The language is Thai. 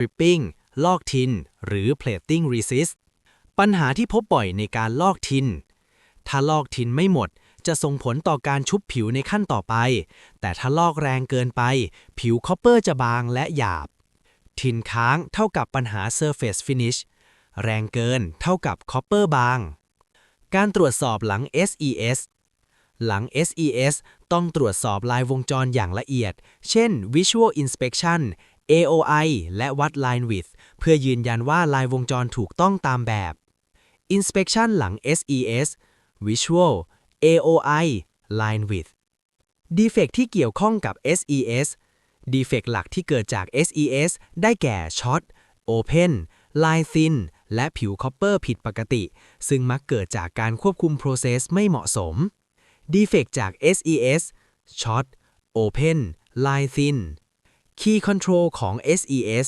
Ripping ลอกทิน หรือ Plating Resist ปัญหาที่พบบ่อยในการลอกทิน ถ้าลอกทินไม่หมด จะส่งผลต่อการชุบผิวในขั้นต่อไป แต่ถ้าลอกแรงเกินไป ผิวคอปเปอร์จะบางและหยาบ ทินค้างเท่ากับปัญหา Surface Finish แรงเกินเท่ากับคอปเปอร์บาง การตรวจสอบหลัง SES หลัง SES ต้องตรวจสอบลายวงจรอย่างละเอียด เช่น Visual Inspection AOI และวัด Line Width เพื่อยืนยันว่าลายวงจรถูกต้องตามแบบ Inspection หลัง SES Visual AOI Line Width Defect ที่เกี่ยวข้องกับ SES Defect หลักที่เกิดจาก SES ได้แก่ Short Open Line Thin และผิวคอปเปอร์ผิดปกติ ซึ่งมักเกิดจากการควบคุม process ไม่เหมาะสม Defect จาก SES Short Open Line Thin Key Control ของ SES